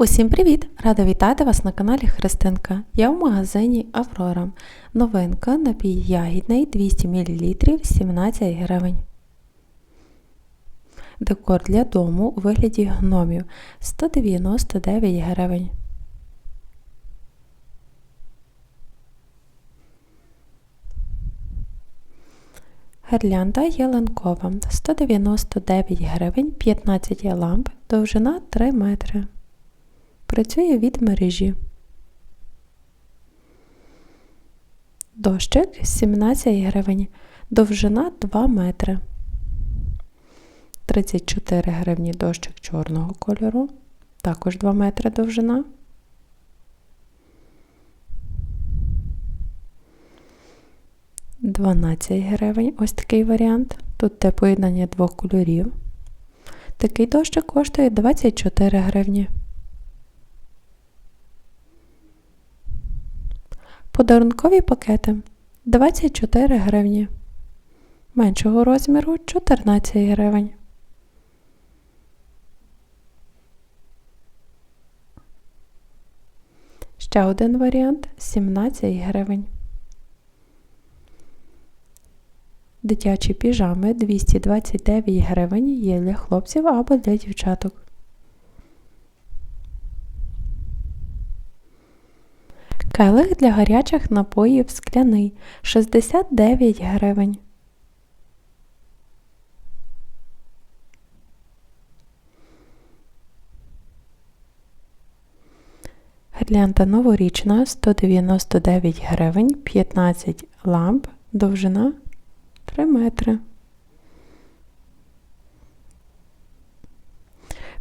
Усім привіт! Рада вітати вас на каналі Христинка. Я в магазині Аврора. Новинка напій ягідний 200 мл 17 гривень. Декор для дому у вигляді гномів 199 гривень. Гирлянда ялинкова 199 гривень 15 ламп, довжина 3 метри. Працює від мережі. Дощик 17 гривень, довжина 2 метри. 34 гривні дощик чорного кольору, також 2 метри довжина. Дванадцять гривень ось такий варіант. Тут те поєднання двох кольорів. Такий дощик коштує 24 гривні. Подарункові пакети 24 гривні. Меншого розміру 14 гривень. Ще один варіант 17 гривень. Дитячі піжами 229 гривень є для хлопців або для дівчаток. Келих для гарячих напоїв скляний 69 гривень. Гірлянда новорічна 199 гривень, 15 ламп, довжина 3 метри.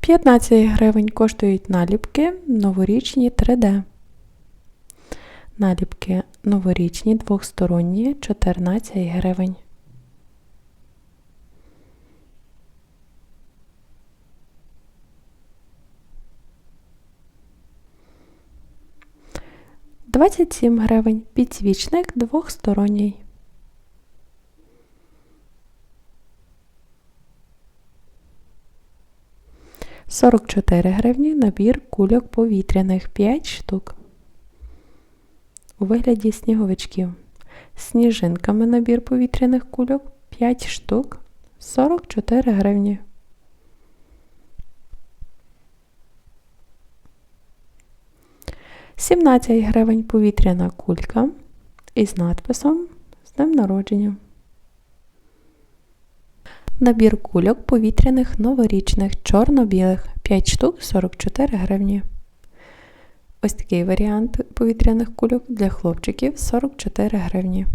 15 гривень коштують наліпки новорічні 3D. Наліпки новорічні двохсторонні 14 гривень. Двадцять сім гривень. Підсвічник двохсторонній. Сорок чотири гривні набір кульок повітряних 5 штук у вигляді сніговичків. Сніжинками набір повітряних кульок 5 штук 44 гривні. Сімнадцять гривень повітряна кулька із надписом з днем народження. Набір кульок повітряних новорічних чорно-білих 5 штук 44 гривні. Ось такий варіант повітряних кульок для хлопчиків 44 гривні.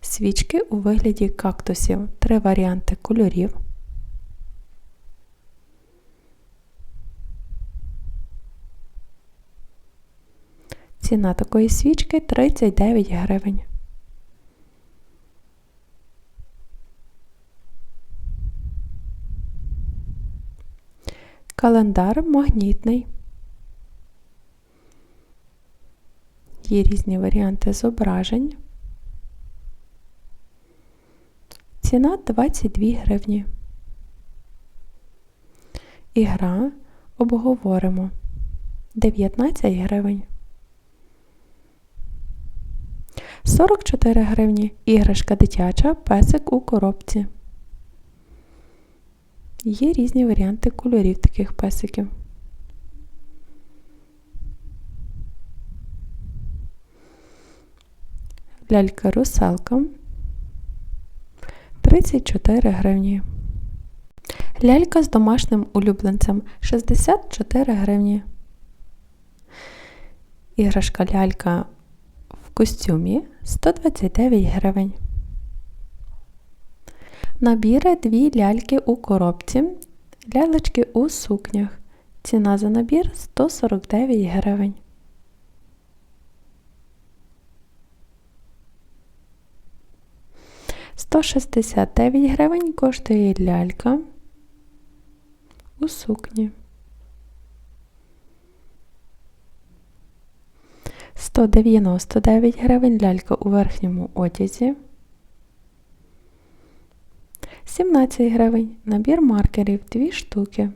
Свічки у вигляді кактусів. Три варіанти кольорів. Ціна такої свічки 39 гривень. Календар магнітний. Є різні варіанти зображень. Ціна 22 гривні. Ігра обговоримо 19 гривень. 44 гривні. Іграшка дитяча, песик у коробці. Є різні варіанти кольорів таких песиків. Лялька русалка 34 гривні. Лялька з домашнім улюбленцем 64 гривні. Іграшка лялька в костюмі 129 гривень. Набіри дві ляльки у коробці. Лялечки у сукнях. Ціна за набір 149 гривень. 169 гривень коштує лялька у сукні. 199 гривень лялька у верхньому одязі. 17 гривень набір маркерів 2 штуки.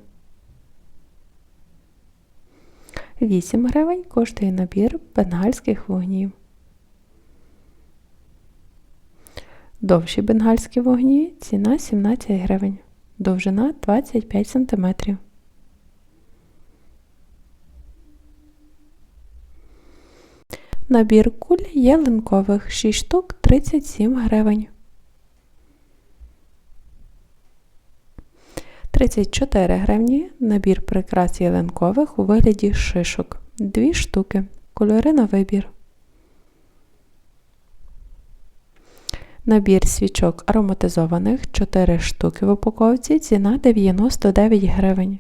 8 гривень коштує набір бенгальських вогнів. Довші бенгальські вогні ціна 17 гривень, довжина 25 см. Набір куль ялинкових 6 штук 37 гривень. 34 гривні набір прикрас ялинкових у вигляді шишок 2 штуки. Кольори на вибір. Набір свічок ароматизованих 4 штуки в упаковці. Ціна 99 гривень.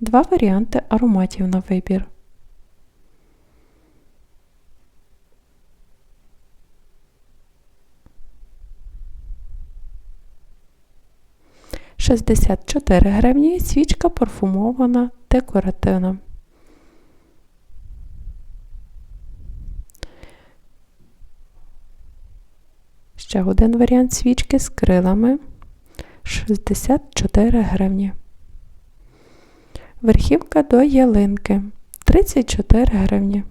Два варіанти ароматів на вибір. Шістдесят чотири гривні свічка парфумована декоративна. Ще один варіант свічки з крилами 64 гривні. Верхівка до ялинки 34 гривні.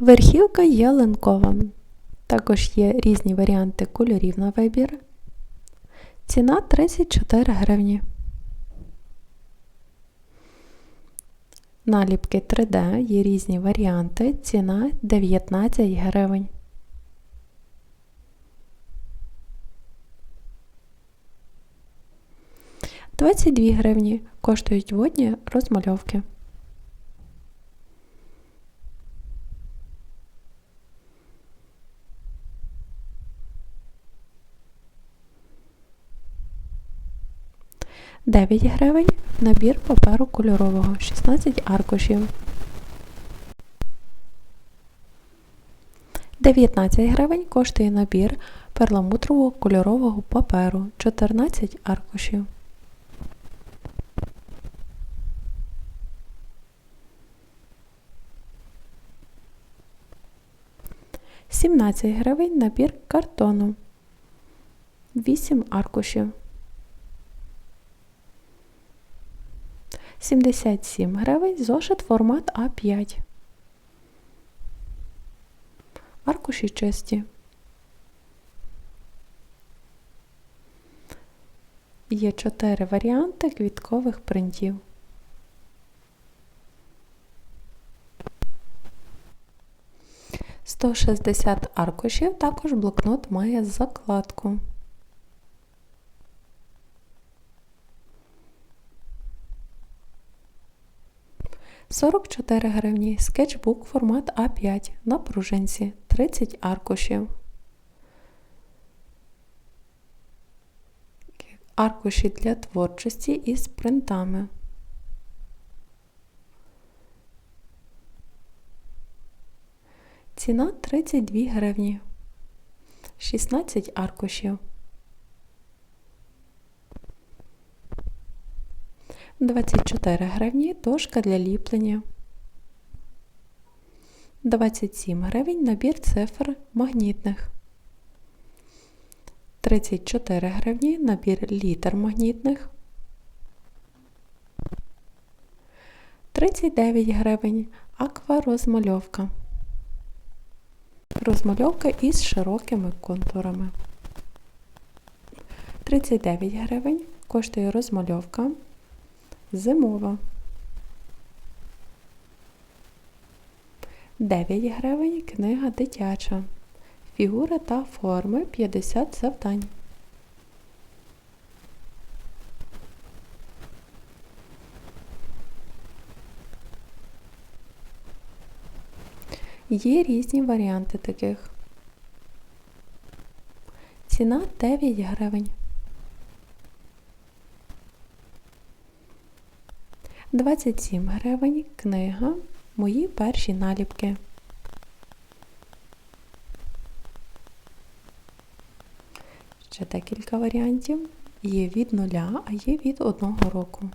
Верхівка ялинкова. Також є різні варіанти кольорів на вибір. Ціна 34 гривні. Наліпки 3D є різні варіанти. Ціна 19 гривень. Двадцять дві гривні коштують водні розмальовки. Дев'ять гривень набір паперу кольорового 16 аркушів. 19 гривень коштує набір перламутрового кольорового паперу 14 аркушів. Сімнадцять гривень набір картону. 8 аркушів. 77 гривень зошит формат А5. Аркуші чисті. Є 4 варіанти квіткових принтів. Сто шістдесят аркушів також блокнот має закладку. 44 гривні. Скетчбук формат А5 на пружинці 30 аркушів. Аркуші для творчості із принтами. Ціна 32 гривні. 16 аркушів. 24 гривні дошка для ліплення. 27 гривень набір цифр магнітних. 34 гривні набір літер магнітних. 39 гривень акварозмальовка. Розмальовка із широкими контурами. 39 гривень коштує розмальовка. Зимова. 9 гривень книга дитяча. Фігури та форми 50 завдань. Є різні варіанти таких. Ціна 9 гривень. 27 гривень книга Мої перші наліпки. Ще декілька варіантів. Є від нуля, а є від одного року.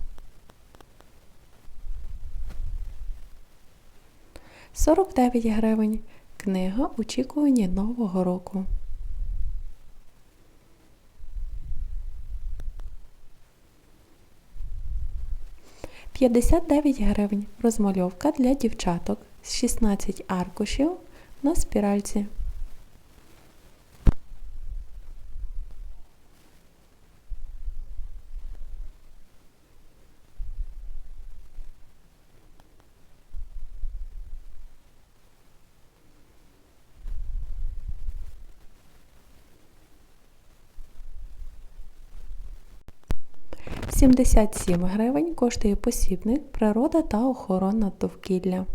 49 гривень. Книга Очікування Нового року. 59 гривень. Розмальовка для дівчаток з 16 аркушів на спіральці. – 77 гривень коштує посібник Природа та охорона довкілля.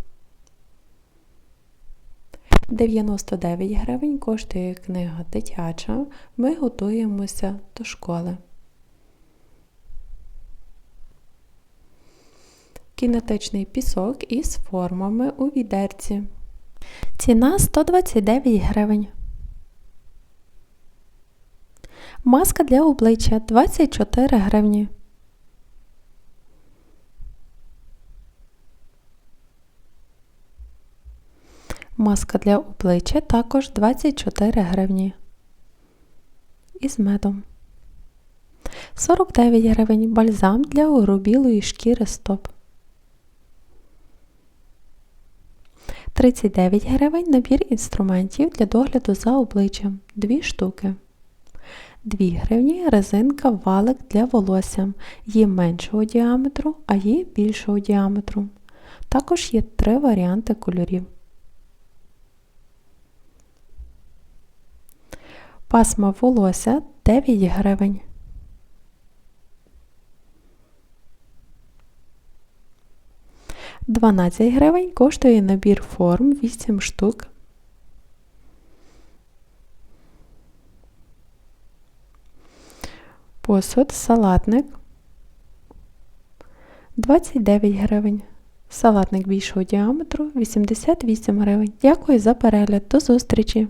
99 гривень коштує книга дитяча. Ми готуємося до школи. Кінетичний пісок із формами у відерці. Ціна 129 гривень. Маска для обличчя 24 гривні. Маска для обличчя також 24 гривні. Із медом. 49 гривень бальзам для огрубілої шкіри стоп. 39 гривень набір інструментів для догляду за обличчям 2 штуки. 2 гривні резинка валик для волосся. Є меншого діаметру, а є більшого діаметру. Також є три варіанти кольорів. Пасма волосся 9 гривень. Дванадцять гривень коштує набір форм 8 штук. Посуд, салатник 29 гривень. Салатник більшого діаметру 88 гривень. Дякую за перегляд. До зустрічі!